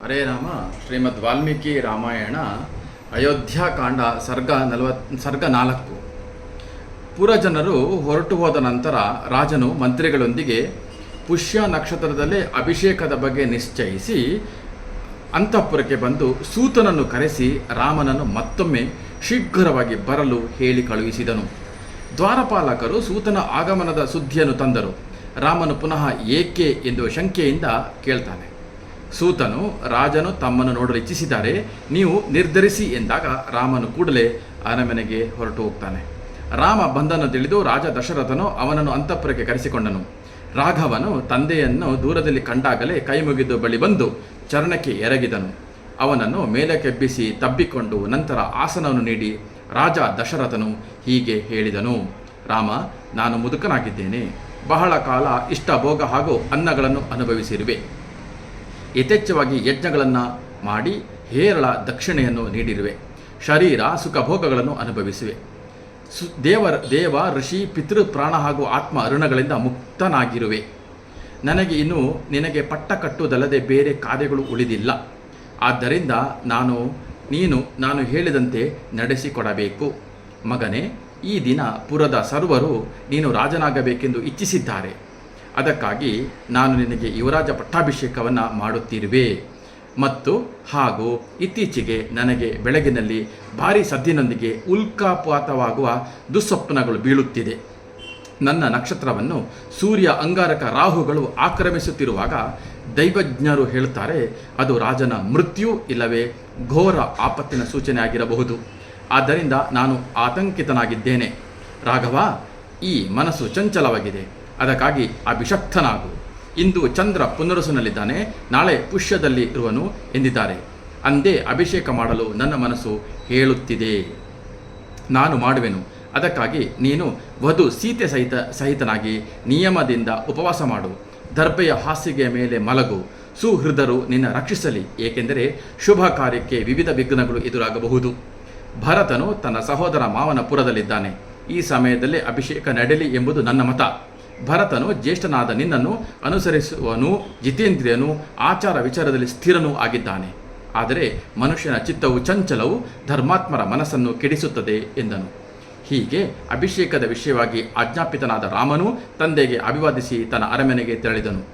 ಹರೇ ರಾಮ, ಶ್ರೀಮದ್ ವಾಲ್ಮೀಕಿ ರಾಮಾಯಣ ಅಯೋಧ್ಯಾಕಾಂಡ ಸರ್ಗ ನಲವತ್ ಸರ್ಗ ನಾಲ್ಕು. ಪುರಜನರು ಹೊರಟು ಹೋದ ನಂತರ ರಾಜನು ಮಂತ್ರಿಗಳೊಂದಿಗೆ ಪುಷ್ಯ ನಕ್ಷತ್ರದಲ್ಲೇ ಅಭಿಷೇಕದ ಬಗ್ಗೆ ನಿಶ್ಚಯಿಸಿ ಅಂತಃಪುರಕ್ಕೆ ಬಂದು ಸೂತನನ್ನು ಕರೆಸಿ ರಾಮನನ್ನು ಮತ್ತೊಮ್ಮೆ ಶೀಘ್ರವಾಗಿ ಬರಲು ಹೇಳಿ ಕಳುಹಿಸಿದನು. ದ್ವಾರಪಾಲಕರು ಸೂತನ ಆಗಮನದ ಸುದ್ದಿಯನ್ನು ತಂದರು. ರಾಮನು ಪುನಃ ಏಕೆ ಎಂದು ಶಂಕೆಯಿಂದ ಕೇಳ್ತಾನೆ. ಸೂತನು ರಾಜನು ತಮ್ಮನ್ನು ನೋಡಲು ಇಚ್ಛಿಸಿದ್ದಾರೆ, ನೀವು ನಿರ್ಧರಿಸಿ ಎಂದಾಗ ರಾಮನು ಕೂಡಲೇ ಅರಮನೆಗೆ ಹೊರಟು ಹೋಗ್ತಾನೆ. ರಾಮ ಬಂದನ್ನು ತಿಳಿದು ರಾಜ ದಶರಥನು ಅವನನ್ನು ಅಂತಃಪುರಕ್ಕೆ ಕರೆಸಿಕೊಂಡನು. ರಾಘವನು ತಂದೆಯನ್ನು ದೂರದಲ್ಲಿ ಕಂಡಾಗಲೇ ಕೈ ಮುಗಿದು ಬಳಿ ಬಂದು ಚರಣಕ್ಕೆ ಎರಗಿದನು. ಅವನನ್ನು ಮೇಲಕ್ಕೆಬ್ಬಿಸಿ ತಬ್ಬಿಕೊಂಡು ನಂತರ ಆಸನವನ್ನು ನೀಡಿ ರಾಜ ದಶರಥನು ಹೀಗೆ ಹೇಳಿದನು, ರಾಮ, ನಾನು ಮುದುಕನಾಗಿದ್ದೇನೆ. ಬಹಳ ಕಾಲ ಇಷ್ಟ ಭೋಗ ಹಾಗೂ ಅನ್ನಗಳನ್ನು ಅನುಭವಿಸಿರುವೆ. ಯಥೇಚ್ಛವಾಗಿ ಯಜ್ಞಗಳನ್ನು ಮಾಡಿ ಹೇರಳ ದಕ್ಷಿಣೆಯನ್ನು ನೀಡಿರುವೆ. ಶರೀರ ಸುಖ ಭೋಗಗಳನ್ನು ಅನುಭವಿಸಿವೆ. ಸು ದೇವರ ದೇವ, ಋಷಿ, ಪಿತೃ, ಪ್ರಾಣ ಹಾಗೂ ಆತ್ಮ ಅರುಣಗಳಿಂದ ಮುಕ್ತನಾಗಿರುವೆ. ನನಗೆ ಇನ್ನು ನಿನಗೆ ಪಟ್ಟ ಕಟ್ಟುವುದಲ್ಲದೆ ಬೇರೆ ಕಾರ್ಯಗಳು ಉಳಿದಿಲ್ಲ. ಆದ್ದರಿಂದ ನಾನು, ನೀನು, ನಾನು ಹೇಳಿದಂತೆ ನಡೆಸಿಕೊಡಬೇಕು. ಮಗನೇ, ಈ ದಿನ ಪುರದ ಸರ್ವರು ನೀನು ರಾಜನಾಗಬೇಕೆಂದು ಇಚ್ಛಿಸಿದ್ದಾರೆ. ಅದಕ್ಕಾಗಿ ನಾನು ನಿನಗೆ ಯುವರಾಜ ಪಟ್ಟಾಭಿಷೇಕವನ್ನು ಮಾಡುತ್ತಿರುವೆ. ಮತ್ತು ಹಾಗೂ ಇತ್ತೀಚೆಗೆ ನನಗೆ ಬೆಳಗಿನಲ್ಲಿ ಭಾರಿ ಸದ್ದಿನೊಂದಿಗೆ ಉಲ್ಕಾಪಾತವಾಗುವ ದುಸ್ವಪ್ನಗಳು ಬೀಳುತ್ತಿದೆ. ನನ್ನ ನಕ್ಷತ್ರವನ್ನು ಸೂರ್ಯ ಅಂಗಾರಕ ರಾಹುಗಳು ಆಕ್ರಮಿಸುತ್ತಿರುವಾಗ ದೈವಜ್ಞರು ಹೇಳುತ್ತಾರೆ, ಅದು ರಾಜನ ಮೃತ್ಯು ಇಲ್ಲವೇ, ಘೋರ ಆಪತ್ತಿನ ಸೂಚನೆ ಆಗಿರಬಹುದು ಆದ್ದರಿಂದ ನಾನು ಆತಂಕಿತನಾಗಿದ್ದೇನೆ. ರಾಘವ, ಈ ಮನಸ್ಸು ಚಂಚಲವಾಗಿದೆ. ಅದಕ್ಕಾಗಿ ಅಭಿಷಕ್ತನಾಗು. ಇಂದು ಚಂದ್ರ ಪುನರುಸುನಲ್ಲಿದ್ದಾನೆ, ನಾಳೆ ಪುಷ್ಯದಲ್ಲಿ ಇರುವನು ಎಂದಿದ್ದಾರೆ. ಅಂದೇ ಅಭಿಷೇಕ ಮಾಡಲು ನನ್ನ ಮನಸ್ಸು ಹೇಳುತ್ತಿದೆ. ನಾನು ಮಾಡುವೆನು. ಅದಕ್ಕಾಗಿ ನೀನು ವಧು ಸೀತೆ ಸಹಿತ, ಸಹಿತನಾಗಿ ನಿಯಮದಿಂದ ಉಪವಾಸ ಮಾಡು. ದರ್ಬೆಯ ಹಾಸಿಗೆಯ ಮೇಲೆ ಮಲಗು. ಸುಹೃದರು ನಿನ್ನ ರಕ್ಷಿಸಲಿ, ಏಕೆಂದರೆ ಶುಭ ಕಾರ್ಯಕ್ಕೆ ವಿವಿಧ ವಿಘ್ನಗಳು ಎದುರಾಗಬಹುದು. ಭರತನು ತನ್ನ ಸಹೋದರ ಮಾವನ ಪುರದಲ್ಲಿದ್ದಾನೆ. ಈ ಸಮಯದಲ್ಲಿ ಅಭಿಷೇಕ ನಡೆಯಲಿ ಎಂಬುದು ನನ್ನ ಮತ. ಭರತನು ಜ್ಯೇಷ್ಠನಾದ ನಿನ್ನನ್ನು ಅನುಸರಿಸುವನು, ಜಿತೇಂದ್ರಿಯನು ಆಚಾರ ವಿಚಾರದಲ್ಲಿ ಸ್ಥಿರನೂ ಆಗಿದ್ದಾನೆ. ಆದರೆ ಮನುಷ್ಯನ ಚಿತ್ತವು ಚಂಚಲವು ಧರ್ಮಾತ್ಮರ ಮನಸ್ಸನ್ನು ಕೆಡಿಸುತ್ತದೆ ಎಂದನು. ಹೀಗೆ ಅಭಿಷೇಕದ ವಿಷಯವಾಗಿ ಆಜ್ಞಾಪಿತನಾದ ರಾಮನು ತಂದೆಗೆ ಅಭಿವಾದಿಸಿ ತನ್ನ ಅರಮನೆಗೆ ತೆರಳಿದನು.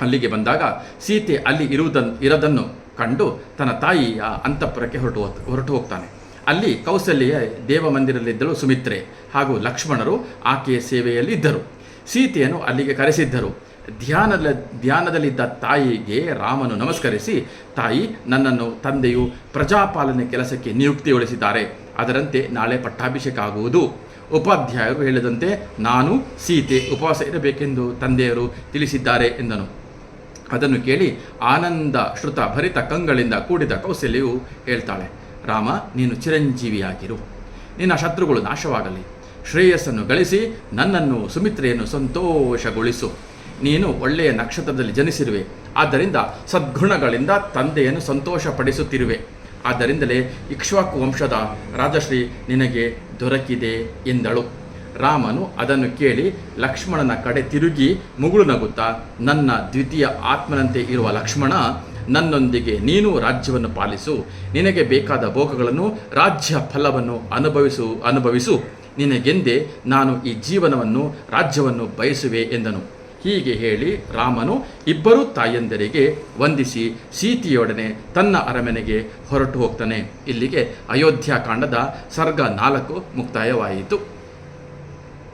ಅಲ್ಲಿಗೆ ಬಂದಾಗ ಸೀತೆ ಅಲ್ಲಿ ಇರುವುದನ್ನು ಇರದನ್ನು ಕಂಡು ತನ್ನ ತಾಯಿಯ ಅಂತಃಪುರಕ್ಕೆ ಹೊರಟು ಹೊರಟು ಹೋಗ್ತಾನೆ. ಅಲ್ಲಿ ಕೌಸಲ್ಯ ದೇವಮಂದಿರಲ್ಲಿದ್ದಳು ಸುಮಿತ್ರೆ ಹಾಗೂ ಲಕ್ಷ್ಮಣರು ಆಕೆಯ ಸೇವೆಯಲ್ಲಿ ಇದ್ದರು ಸೀತೆಯನ್ನು ಅಲ್ಲಿಗೆ ಕರೆಸಿದ್ದರು. ಧ್ಯಾನದ ಧ್ಯಾನದಲ್ಲಿದ್ದ ತಾಯಿಗೆ ರಾಮನು ನಮಸ್ಕರಿಸಿ, ತಾಯಿ, ನನ್ನನ್ನು ತಂದೆಯು ಪ್ರಜಾಪಾಲನೆ ಕೆಲಸಕ್ಕೆ ನಿಯುಕ್ತಿಗೊಳಿಸಿದ್ದಾರೆ. ಅದರಂತೆ ನಾಳೆ ಪಟ್ಟಾಭಿಷೇಕ ಆಗುವುದು. ಉಪಾಧ್ಯಾಯರು ಹೇಳಿದಂತೆ ನಾನು ಸೀತೆ ಉಪವಾಸ ಇರಬೇಕೆಂದು ತಂದೆಯರು ತಿಳಿಸಿದ್ದಾರೆ, ಎಂದನು. ಅದನ್ನು ಕೇಳಿ ಆನಂದ ಶ್ರುತ ಭರಿತ ಕಂಗಳಿಂದ ಕೂಡಿದ ಕೌಸಲ್ಯವು ಹೇಳ್ತಾಳೆ, ರಾಮ, ನೀನು ಚಿರಂಜೀವಿಯಾಗಿರು. ನಿನ್ನ ಶತ್ರುಗಳು ನಾಶವಾಗಲಿ. ಶ್ರೇಯಸ್ಸನ್ನು ಗಳಿಸಿ ನನ್ನನ್ನು ಸುಮಿತ್ರೆಯನ್ನು ಸಂತೋಷಗೊಳಿಸು. ನೀನು ಒಳ್ಳೆಯ ನಕ್ಷತ್ರದಲ್ಲಿ ಜನಿಸಿರುವೆ. ಆದ್ದರಿಂದ ಸದ್ಗುಣಗಳಿಂದ ತಂದೆಯನ್ನು ಸಂತೋಷಪಡಿಸುತ್ತಿರುವೆ. ಆದ್ದರಿಂದಲೇ ಇಕ್ಷ್ವಾಕು ವಂಶದ ರಾಜಶ್ರೀ ನಿನಗೆ ದೊರಕಿದೆ ಎಂದಳು. ರಾಮನು ಅದನ್ನು ಕೇಳಿ ಲಕ್ಷ್ಮಣನ ಕಡೆ ತಿರುಗಿ ಮುಗುಳು ನಗುತ್ತಾ, ನನ್ನ ದ್ವಿತೀಯ ಆತ್ಮನಂತೆ ಇರುವ ಲಕ್ಷ್ಮಣ, ನನ್ನೊಂದಿಗೆ ನೀನು ರಾಜ್ಯವನ್ನು ಪಾಲಿಸು. ನಿನಗೆ ಬೇಕಾದ ಭೋಗಗಳನ್ನು ರಾಜ್ಯ ಫಲವನ್ನು ಅನುಭವಿಸು ಅನುಭವಿಸು. ನಿನಗೆಂದೇ ನಾನು ಈ ಜೀವನವನ್ನು, ರಾಜ್ಯವನ್ನು ಬಯಸುವೆ ಎಂದನು. ಹೀಗೆ ಹೇಳಿ ರಾಮನು ಇಬ್ಬರೂ ತಾಯಂದರಿಗೆ ವಂದಿಸಿ ಸೀತೆಯೊಡನೆ ತನ್ನ ಅರಮನೆಗೆ ಹೊರಟು ಹೋಗ್ತಾನೆ. ಇಲ್ಲಿಗೆ ಅಯೋಧ್ಯಾಕಾಂಡದ ಸರ್ಗ ನಾಲ್ಕು ಮುಕ್ತಾಯವಾಯಿತು.